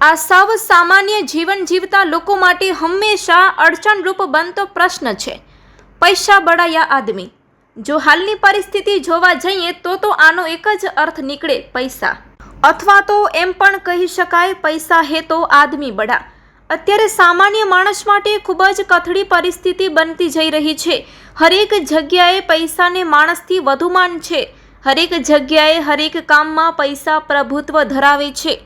આ સૌ સામાન્ય જીવન જીવતા લોકો માટે હંમેશા અડચણરૂપ બનતો પ્રશ્ન છે. પૈસા બળાયા આદમી. જો હાલની પરિસ્થિતિ જોવા જઈએ તો તો આનો એક જ અર્થ નીકળે પૈસા. અથવા તો એમ પણ કહી શકાય પૈસા હે તો આદમી બડા અત્યારે સામાન્ય માણસ માટે ખૂબ જ કથળી પરિસ્થિતિ બનતી જઈ રહી છે. હરેક જગ્યાએ પૈસાને માણસથી વધુ માન છે. હરેક જગ્યાએ હરેક કામમાં પૈસા પ્રભુત્વ ધરાવે છે.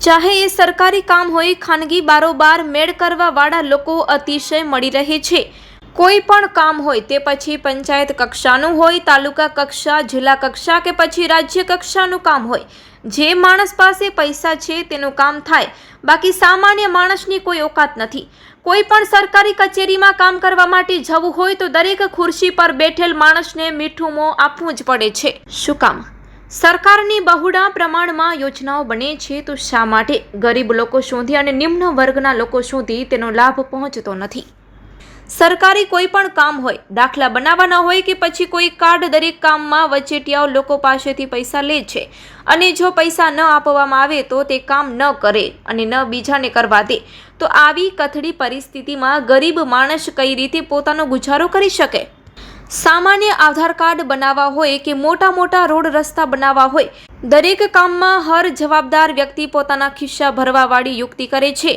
ચાહે એ સરકારી કામ હોય, ખાનગી બારોબાર મેળ કરવાવાળા લોકો અતિશય મળી રહે છે. કોઈ પણ કામ હોય તે પછી પંચાયત કક્ષાનું હોય, તાલુકા કક્ષા, જિલ્લા કક્ષા કે પછી રાજ્ય કક્ષાનું કામ હોય. જે માણસ પાસે પૈસા છે તેનું કામ થાય. બાકી સામાન્ય માણસની કોઈ ઓકાત નથી. કોઈ પણ સરકારી કચેરીમાં કામ કરવા માટે જવું હોય તો દરેક ખુરશી પર બેઠેલ માણસને મીઠું મોં આપવું જ પડે છે. શું કામ? સરકારની બહુડા પ્રમાણમાં યોજનાઓ બને છે, તો શા માટે ગરીબ લોકો સુધી અને નિમ્ન વર્ગના લોકો સુધી તેનો લાભ પહોંચતો નથી? સરકારી કોઈ પણ કામ હોય, દાખલા બનાવવાના હોય કે પછી કોઈ કાર્ડ દરેક કામમાં વચેટિયાઓ લોકો પાસેથી પૈસા લે છે અને જો પૈસા ન આપવામાં આવે તો તે કામ ન કરે અને ન બીજાને કરવા દે, તો આવી કથળી પરિસ્થિતિમાં ગરીબ માણસ કઈ રીતે પોતાનો ગુજારો કરી શકે? સામાન્ય આધાર કાર્ડ બનાવવા હોય કે મોટા મોટા રોડ રસ્તા બનાવવા હોય, દરેક કામમાં હર જવાબદાર વ્યક્તિ પોતાના ખિસ્સા ભરવાવાળી યુક્તિ કરે છે.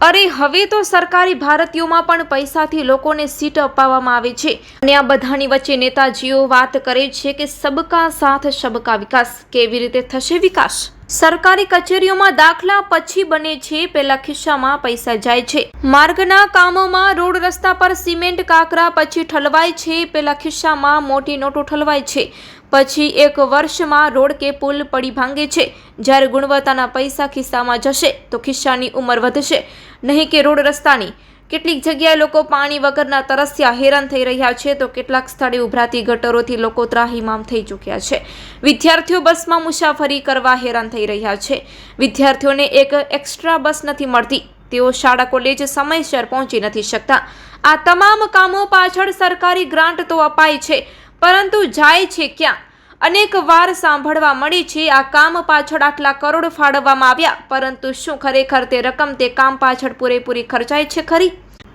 અરે, હવે તો સરકારી ભારતીયોમાં પણ પૈસાથી લોકોને સીટ અપાવવામાં આવે છે. અને આ બધાની વચ્ચે નેતાજીઓ વાત કરે છે કે સબકા સાથ, સબકા વિકાસ કેવી રીતે થશે વિકાસ? સરકારી કચેરીઓમાં દાખલા પછી બને છે પેલા ખિસ્સામાં પૈસા જાય છે. માર્ગના કામોમાં રોડ રસ્તા પર સિમેન્ટ કાકરા પછી ઠલવાય છે પેલા ખિસ્સામાં મોટી નોટો ઠલવાય છે. પછી એક વર્ષમાં રોડ કે પુલ પડી ભાંગે છે. જ્યારે ગુણવત્તાના પૈસા ખિસ્સામાં જશે, તો ખિસ્સાની ઉંમર વધશે. નહીં કે રોડ રસ્તાની. કેટલીક જગ્યાએ લોકો પાણી વગરના તરસ્યા હેરાન થઈ રહ્યા છે તો કેટલાક સ્થળે ઉભરાતી ગટરોથી લોકો ત્રાહીમામ થઈ ચૂક્યા છે. વિદ્યાર્થીઓ બસમાં મુસાફરી કરવા હેરાન થઈ રહ્યા છે. વિદ્યાર્થીઓને એક એક્સ્ટ્રા બસ નથી મળતી. તેઓ શાળા કોલેજ સમયસર પહોંચી નથી શકતા. આ તમામ કામો પાછળ સરકારી ગ્રાન્ટ તો અપાય છે, પરંતુ જાય છે ક્યાં? અનેક વાર સાંભળવા મળી છે, આ કામ પાછળ આટલા કરોડ ફાળવવામાં આવ્યા, પરંતુ શું ખરેખર તે રકમ તે કામ પાછળ પૂરેપૂરી ખર્ચાય છે ખરી?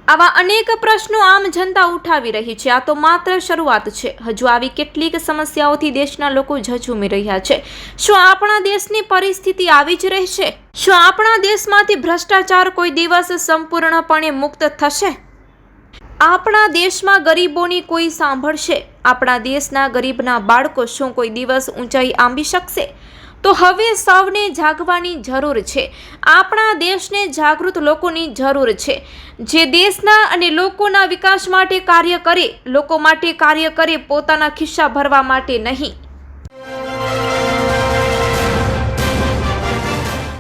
આવા અનેક પ્રશ્નો આમ જનતા ઉઠાવી રહી છે, આ તો માત્ર શરૂઆત છે. હજુ આવી કેટલીક સમસ્યાઓથી દેશના લોકો ઝઝૂમી રહ્યા છે. શું આપણા દેશની પરિસ્થિતિ આવી જ રહેશે? શું આપણા દેશમાંથી ભ્રષ્ટાચાર કોઈ દિવસ સંપૂર્ણપણે મુક્ત થશે? આપણા દેશમાં ગરીબોની કોઈ સાંભળશે? આપણા દેશના ગરીબના બાળકો શું કોઈ દિવસ ઊંચાઈ આંબી શકશે? તો હવે સૌને જાગવાની જરૂર છે. આપણા દેશને જાગૃત લોકોની જરૂર છે. જે દેશના અને લોકોના વિકાસ માટે કાર્ય કરે, લોકો માટે કાર્ય કરે પોતાના ખિસ્સા ભરવા માટે નહીં.